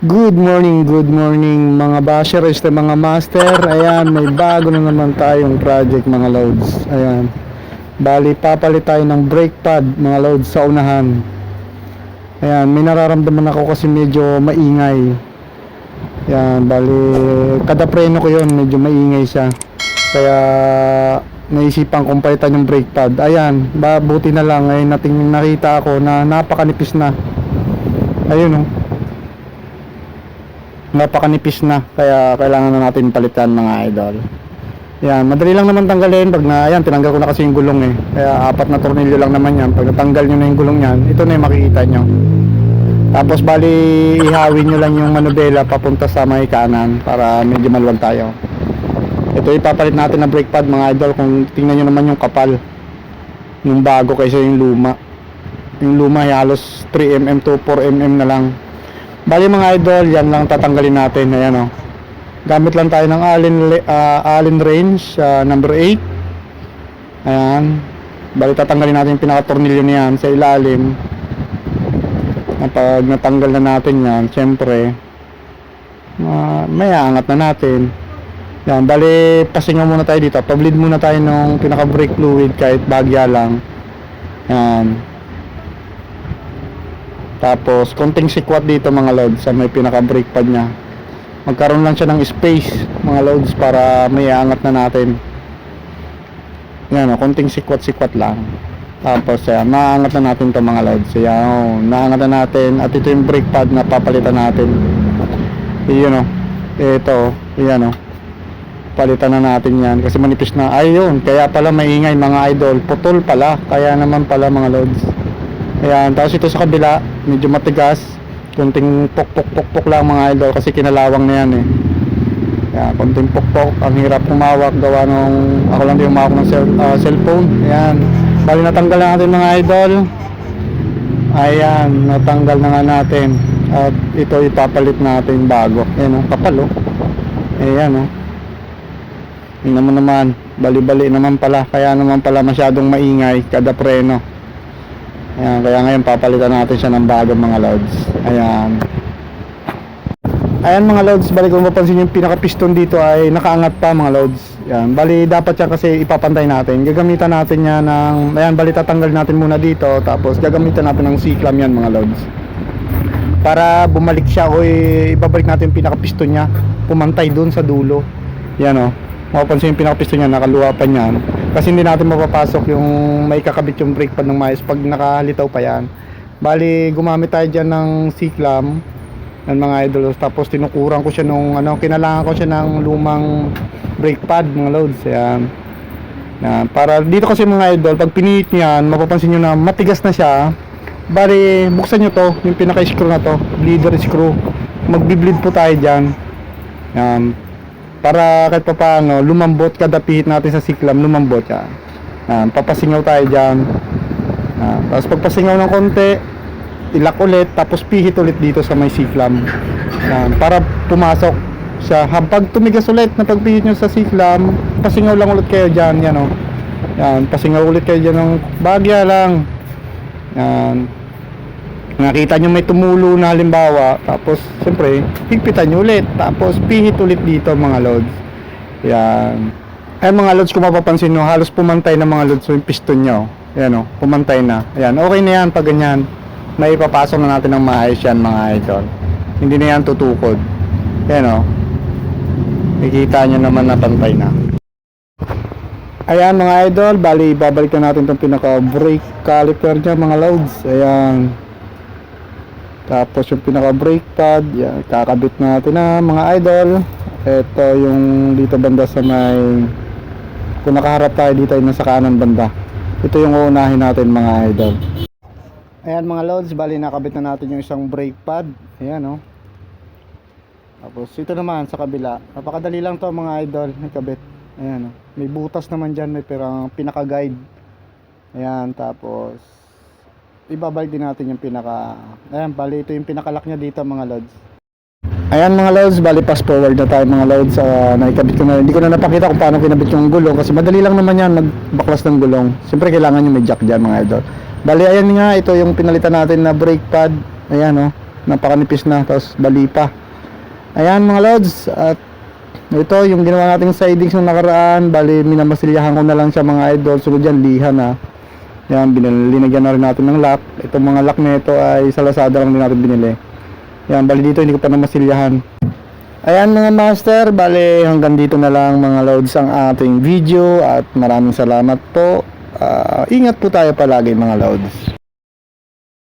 Good morning, good morning mga bashers at mga master. Ayan, may bago na naman tayong project mga loads. Ayan. Bali, papalit tayo ng brake pad mga loads sa unahan. Ayan, may nararamdaman ako kasi medyo maingay. Ayan, bali, kada preno ko yon medyo maingay siya. Kaya, naisipan kong palitan yung brake pad. Ayan, ba, buti na lang, ngayon nating nakita ako na napakanipis na. Ayun oh napakanipis na kaya kailangan na natin palitan mga idol. Yan madali lang naman tanggalin pag na yan tinanggal ko na kasi yung gulong eh. Kaya apat na tornilyo lang naman yan. Pag natanggal nyo na yung gulong yan ito na yung makikita nyo. Tapos bali ihawin nyo lang yung manubela papunta sa may kanan para medyo maluwag tayo. Ito ipapalit natin na brake pad mga idol kung tingnan nyo naman yung kapal. Yung bago kaysa yung luma. Yung luma ay halos 3mm to 4mm na lang Bali mga idol, yan lang tatanggalin natin. Ayan o. Gamit lang tayo ng Allen, le- ah, Allen range ah, number 8. Ayan. Bali tatanggalin natin yung pinaka-tornilyo niyan sa ilalim. Kapag natanggal na natin yan, syempre, uh, may aangat na natin. Yan, bali pasingaw muna tayo dito. Pableed muna tayo ng pinaka-brake fluid kahit bagya lang. Yan. Tapos, konting sikwat dito mga loads sa may pinaka-brake pad niya. Magkaroon lang siya ng space mga loads para may angat na natin. Yan o, konting sikwat-sikwat lang. Tapos, yan, naangat na natin to mga loads. Yan o, naangat na natin. At ito yung brake pad na papalitan natin. Yun o, ito, yan o. Palitan na natin yan kasi manipis na. Ayun, kaya pala maingay mga idol. Putol pala. Kaya naman pala mga loads. Ayan, tapos ito sa kabila, medyo matigas. Kunting pok-pok-pok-pok lang mga idol kasi kinalawang na yan eh. Ayan, kunting pok-pok. Ang hirap humawak gawa nung ako lang din humawak ng cell, ah, cellphone. Ayan. Bali natanggal na natin mga idol. Ayan, natanggal na nga natin. At ito ipapalit natin bago. Ayan oh, kapal oh. Ayan oh. Tingnan mo naman, bali-bali naman pala. Kaya naman pala masyadong maingay kada preno. Ayan, kaya ngayon papalitan natin siya ng bagong mga loads. Ayan. Ayan mga loads, bali kung mapansin yung pinaka-piston dito ay nakaangat pa mga loads. Ayan, bali dapat yan kasi ipapantay natin. Gagamitan natin yan ng, ayan, bali tatanggal natin muna dito. Tapos gagamitan natin ng C-clam yan mga loads. Para bumalik siya o ibabalik natin yung pinaka-piston niya. Pumantay dun sa dulo. Yan o. Mapapansin yung pinaka-piston niya, nakaluwa pa niyan. Kasi hindi natin mapapasok yung may kakabit yung brake pad ng maayos pag nakalitaw pa yan. Bali, gumamit tayo dyan ng C-clam ng mga idol. Tapos tinukuran ko siya nung ano, kinalangan ko siya ng lumang brake pad mga loads. Yan. Para dito kasi mga idol, pag pinihit niyan, mapapansin nyo na matigas na siya. Bali, buksan nyo to, yung pinaka-screw na to, bleeder screw. Magbi-bleed po tayo dyan. Yan. Para kahit pa paano, lumambot kada pihit natin sa siklam, lumambot. Yan. Papasingaw tayo dyan. Yan. Tapos pagpasingaw ng konti, ilak ulit, tapos pihit ulit dito sa may siklam. Yan. Para pumasok siya. Habang tumigas ulit na pagpihit nyo sa siklam, pasingaw lang ulit kayo dyan. Yan o. Yan. Pasingaw ulit kayo dyan ng bagya lang. Yan. Nakita nyo may tumulo na halimbawa, tapos siyempre, higpitan nyo ulit, tapos pihit ulit dito mga loads. Yan. Ay mga loads kung mapapansin nyo, halos pumantay na mga loads yung piston nyo. Yan o, pumantay na. Yan, okay na yan pag ganyan. May ipapasok na natin ng maayos yan mga idol. Hindi na yan tutukod. Yan o. Nakikita nyo naman na pantay na. Ayan mga idol, bali babalik na natin itong pinaka brake caliper niya mga loads. Ayan. Tapos yung pinaka brake pad, yan, kakabit natin na mga idol. Ito yung dito banda sa may kung nakaharap tayo dito yung nasa kanan banda. Ito yung uunahin natin mga idol. Ayan mga loads, bali nakabit na natin yung isang brake pad. Ayan oh. Tapos ito naman sa kabila. Napakadali lang to mga idol, nakabit. Ayan oh. May butas naman dyan, may pirang pinaka-guide. Ayan, tapos ibabalik din natin yung pinaka ayan bali ito yung pinakalock niya dito mga loads ayan mga loads bali fast forward na tayo mga loads uh, naikabit ko na hindi ko na napakita kung paano kinabit yung gulong kasi madali lang naman yan magbaklas ng gulong. Siyempre kailangan yung may jack dyan mga idol. Bali ayan nga ito yung pinalitan natin na brake pad. Ayan oh napakanipis na tapos bali pa. Ayan mga lods at ito yung ginawa nating sidings nung nakaraan. Bali minamasilyahan ko na lang siya mga idol. Sunod yan liha na yan binil- linagyan na rin natin ng lock itong mga lock nito ay sa Lazada lang din natin binili yan bali dito hindi ko pa namasilyahan Ayan mga master, bale hanggang dito na lang mga loads ang ating video at maraming salamat po. Ah, ingat po tayo palagi mga loads.